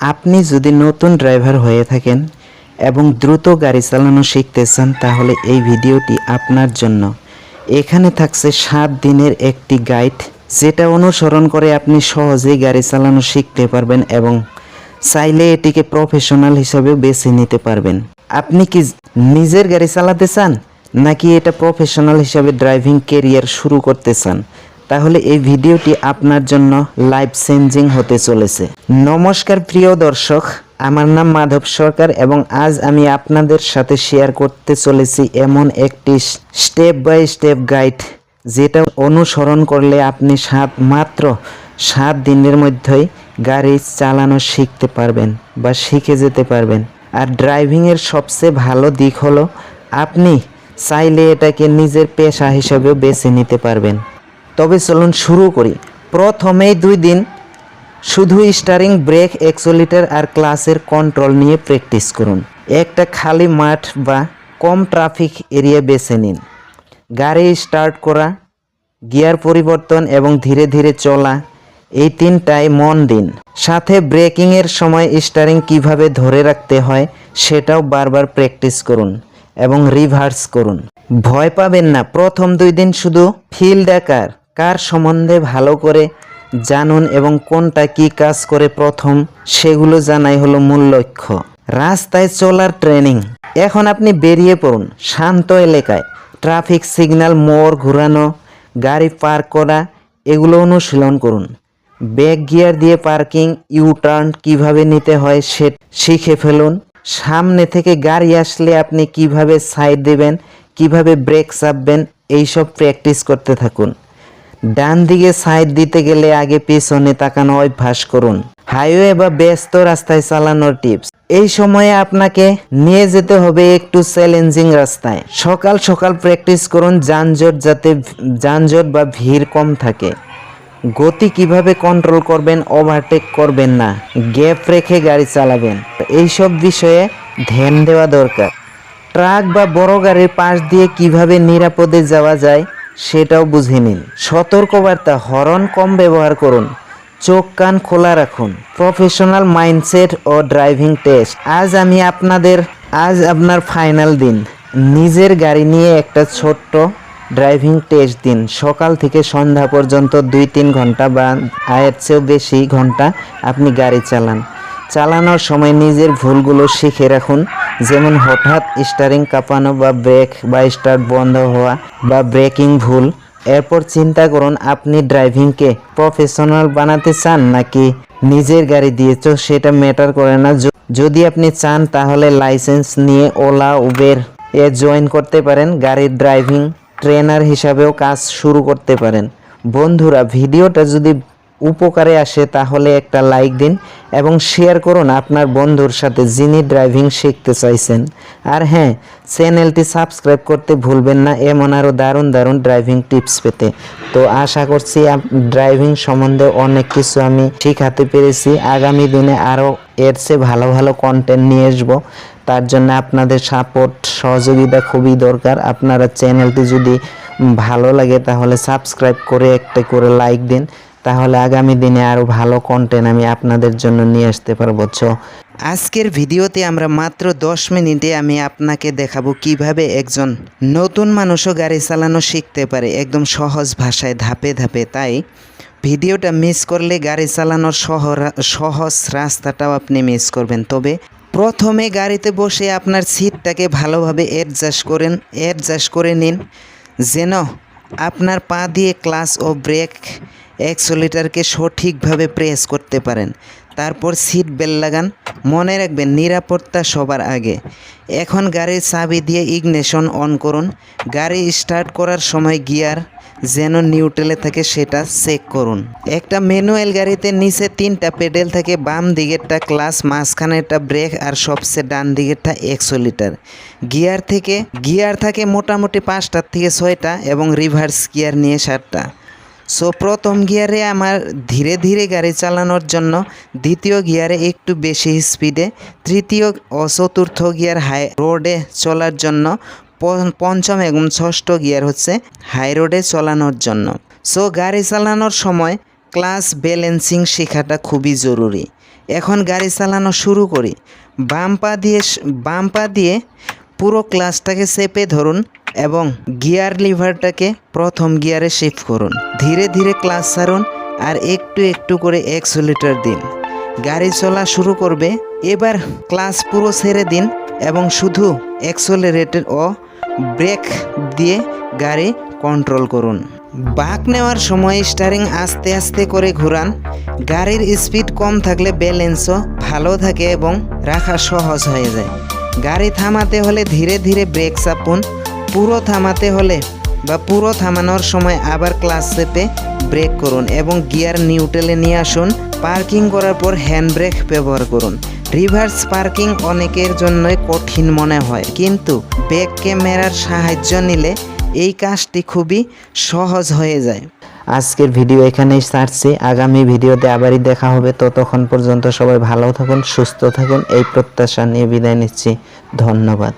আপনি যদি নতুন ড্রাইভার হয়ে থাকেন এবং দ্রুত গাড়ি চালানো শিখতে চান, তাহলে এই ভিডিওটি আপনার জন্য। এখানে থাকছে সাত দিনের একটি গাইড, যেটা অনুসরণ করে আপনি সহজেই গাড়ি চালানো শিখতে পারবেন এবং চাইলে এটিকে প্রফেশনাল হিসাবেও বেছে নিতে পারবেন। আপনি কি নিজের গাড়ি চালাতে চান, নাকি এটা প্রফেশনাল হিসাবে ড্রাইভিং কেরিয়ার শুরু করতে চান? তাহলে এই ভিডিওটি আপনার জন্য লাইফ চেঞ্জিং হতে চলেছে। নমস্কার প্রিয় দর্শক, আমার নাম মাধব সরকার এবং আজ আমি আপনাদের সাথে শেয়ার করতে চলেছি এমন একটি স্টেপ বাই স্টেপ গাইড যেটা অনুসরণ করলে আপনি সাত মাত্র সাত দিনের মধ্যেই গাড়ি চালানো শিখতে পারবেন বা শিখে যেতে পারবেন। আর ড্রাইভিংয়ের সবচেয়ে ভালো দিক হলো, আপনি চাইলে এটাকে নিজের পেশা হিসেবেও বেছে নিতে পারবেন। তবে চলুন শুরু করি। প্রথমেই দুই দিন শুধু স্টারিং ব্রেক, এক্সোলিটার আর ক্লাসের কন্ট্রোল নিয়ে প্র্যাকটিস করুন। একটা খালি মাঠ বা কম ট্রাফিক এরিয়া বেছে নিন। গাড়ি স্টার্ট করা, গিয়ার পরিবর্তন এবং ধীরে ধীরে চলা, এই তিনটায় মন দিন। সাথে ব্রেকিংয়ের সময় স্টারিং কীভাবে ধরে রাখতে হয় সেটাও বারবার প্র্যাকটিস করুন এবং রিভার্স করুন। ভয় পাবেন না, প্রথম দুই দিন শুধু ফিল দেখার কার সম্বন্ধে ভালো করে জানুন এবং কোনটা কি কাজ করে প্রথম, সেগুলো জানাই হলো মূল লক্ষ্য। রাস্তায় চলার ট্রেনিং এখন আপনি বেরিয়ে পড়ুন শান্ত এলাকায়। ট্রাফিক সিগন্যাল মোড় ঘোরানো, গাড়ি পার্ক করা, এগুলো অনুশীলন করুন। ব্যাক গিয়ার দিয়ে পার্কিং ইউ টার্ন কীভাবে নিতে হয় সে শিখে ফেলুন। সামনে থেকে গাড়ি আসলে আপনি কীভাবে সাইড দেবেন, কীভাবে ব্রেক চাপবেন, এইসব প্র্যাকটিস করতে থাকুন। ডান দিকে সাইড দিতে গেলে আগে পেছনে তাকানো অভ্যাস করুন। হাইওয়ে বা ব্যস্ত রাস্তায় চালানোর টিপস। এই সময়ে আপনাকে নিয়ে যেতে হবে একটু চ্যালেঞ্জিং রাস্তায়। সকাল সকাল প্র্যাকটিস করুন যানজট যাতে যানজট বা ভিড় কম থাকে। গতি কীভাবে কন্ট্রোল করবেন, ওভারটেক করবেন না। গ্যাপ রেখে গাড়ি চালাবেন। এইসব বিষয়ে ধ্যান দেওয়া দরকার। ট্রাক বা বড় গাড়ির পাশ দিয়ে কীভাবে নিরাপদে যাওয়া যায় সেটাও বুঝে নিন। সতর্কবার্তা হরন কম ব্যবহার করুন। চোখ কান খোলা রাখুন। প্রফেশনাল মাইন্ডসেট ও ড্রাইভিং টেস্ট। আজ আমি আপনাদের, আজ আপনার ফাইনাল দিন। নিজের গাড়ি নিয়ে একটা ছোট্ট ড্রাইভিং টেস্ট দিন। সকাল থেকে সন্ধ্যা পর্যন্ত দুই তিন ঘণ্টা বা আয়ের চেয়েও বেশি ঘণ্টা আপনি গাড়ি চালান। চালানোর সময় নিজের ভুলগুলো শিখে রাখুন। যেমন হঠাৎ স্টারিং কাঁপানো বা ব্রেক বা স্টার্ট বন্ধ হওয়া বা ব্রেকিং ভুল, এরপর চিন্তা করুন আপনি ড্রাইভিংকে প্রফেশনাল বানাতে চান নাকি নিজের গাড়ি দিয়েছ সেটা ম্যাটার করে না। যদি আপনি চান তাহলে লাইসেন্স নিয়ে ওলা, উবের এ জয়েন করতে পারেন। গাড়ির ড্রাইভিং ট্রেনার হিসাবেও কাজ শুরু করতে পারেন। বন্ধুরা, ভিডিওটা যদি উপকারে আসে, তাহলে একটা লাইক দিন এবং শেয়ার করুন আপনার বন্ধুর সাথে যিনি ড্রাইভিং শিখতে চাইছেন। আর হ্যাঁ চ্যানেলটি সাবস্ক্রাইব করতে ভুলবেন না, এমন আরও দারুণ দারুণ ড্রাইভিং টিপস পেতে। তো আশা করছি ড্রাইভিং সম্বন্ধে অনেক কিছু আমি শিখাতে পেরেছি। আগামী দিনে আরও এর চেয়ে ভালো ভালো কন্টেন্ট নিয়ে আসব। তার জন্য আপনাদের সাপোর্ট সহযোগিতা খুবই দরকার। আপনারা চ্যানেলটি যদি ভালো লাগে, তাহলে সাবস্ক্রাইব করে একটা করে লাইক দিন। তাহলে আগামী দিনে আরও ভালো কন্টেন্ট আমি আপনাদের জন্য নিয়ে আসতে পারব। তো আজকের ভিডিওতে আমরা মাত্র দশ মিনিটে আমি আপনাকে দেখাবো কীভাবে একজন নতুন মানুষও গাড়ি চালানো শিখতে পারে একদম সহজ ভাষায় ধাপে ধাপে। তাই ভিডিওটা মিস করলে গাড়ি চালানোর সহ- সহজ রাস্তাটাও আপনি মিস করবেন। তবে প্রথমে গাড়িতে বসে আপনার সিটটাকে ভালোভাবে অ্যাডজাস্ট করেন অ্যাডজাস্ট করে নিন। যেন আপনার পা দিয়ে ক্লাস ও ব্রেক এক্সোলিটারকে সঠিকভাবে প্রেস করতে পারেন। তারপর সিট বেল্ট লাগান। মনে রাখবেন, নিরাপত্তা সবার আগে। এখন গাড়ির চাবি দিয়ে ইগনেশন অন করুন। গাড়ি স্টার্ট করার সময় গিয়ার যেন নিউট্রেলে থাকে সেটা চেক করুন। একটা ম্যানুয়াল গাড়িতে নিচে তিনটা পেডেল থাকে, বাম দিকেরটা ক্লাস, মাঝখানেরটা ব্রেক আর সবচেয়ে ডান দিকেরটা একশো লিটার গিয়ার থেকে, গিয়ার থাকে মোটামুটি পাঁচটার থেকে ছয়টা এবং রিভার্স গিয়ার নিয়ে সাতটা। সো প্রথম গিয়ারে আমার ধীরে ধীরে গাড়ি চালানোর জন্য দ্বিতীয় গিয়ারে একটু বেশি স্পিডে, তৃতীয় ও চতুর্থ গিয়ার হাই রোডে চলার জন্য পঞ্চম এবং ষষ্ঠ গিয়ার হচ্ছে হাই রোডে চালানোর জন্য। সো গাড়ি চালানোর সময় ক্লাস ব্যালেন্সিং শেখাটা খুবই জরুরি। এখন গাড়ি চালানো শুরু করি। বাম দিয়ে বাম দিয়ে পুরো ক্লাসটাকে চেপে ধরুন এবং গিয়ার লিভারটাকে প্রথম গিয়ারে শিফট করুন। ধীরে ধীরে ক্লাস ছাড়ুন আর একটু একটু করে এক্সোলিটার দিন। গাড়ি চলা শুরু করবে। এবার ক্লাস পুরো ছেড়ে দিন এবং শুধু এক্সোলারেটর ও ব্রেক দিয়ে গাড়ি কন্ট্রোল করুন। বাঁক নেওয়ার সময় স্টারিং আস্তে আস্তে করে ঘোরান। গাড়ির স্পিড কম থাকলে ব্যালেন্সও ভালো থাকে এবং রাখা সহজ হয়ে যায়। গাড়ি থামাতে হলে ধীরে ধীরে ব্রেক চাপুন পুরো থামাতে হলে বা পুরো থামানোর সময় আবার ক্লাস চেপে ব্রেক করুন এবং গিয়ার নিউট্রেলে নিয়ে আসুন। পার্কিং করার পর হ্যান্ড ব্রেক ব্যবহার করুন। রিভার্স পার্কিং অনেকের জন্যই কঠিন মনে হয়, কিন্তু ব্যাক ক্যামেরার সাহায্য নিলে এই কাজটি খুবই সহজ হয়ে যায়। আজকের ভিডিও এখানেই ছাড়ছি আগামী ভিডিওতে আবারই দেখা হবে। ততক্ষণ পর্যন্ত সবাই ভালো থাকুন, সুস্থ থাকুন। এই প্রত্যাশা নিয়ে বিদায় নিচ্ছি। ধন্যবাদ।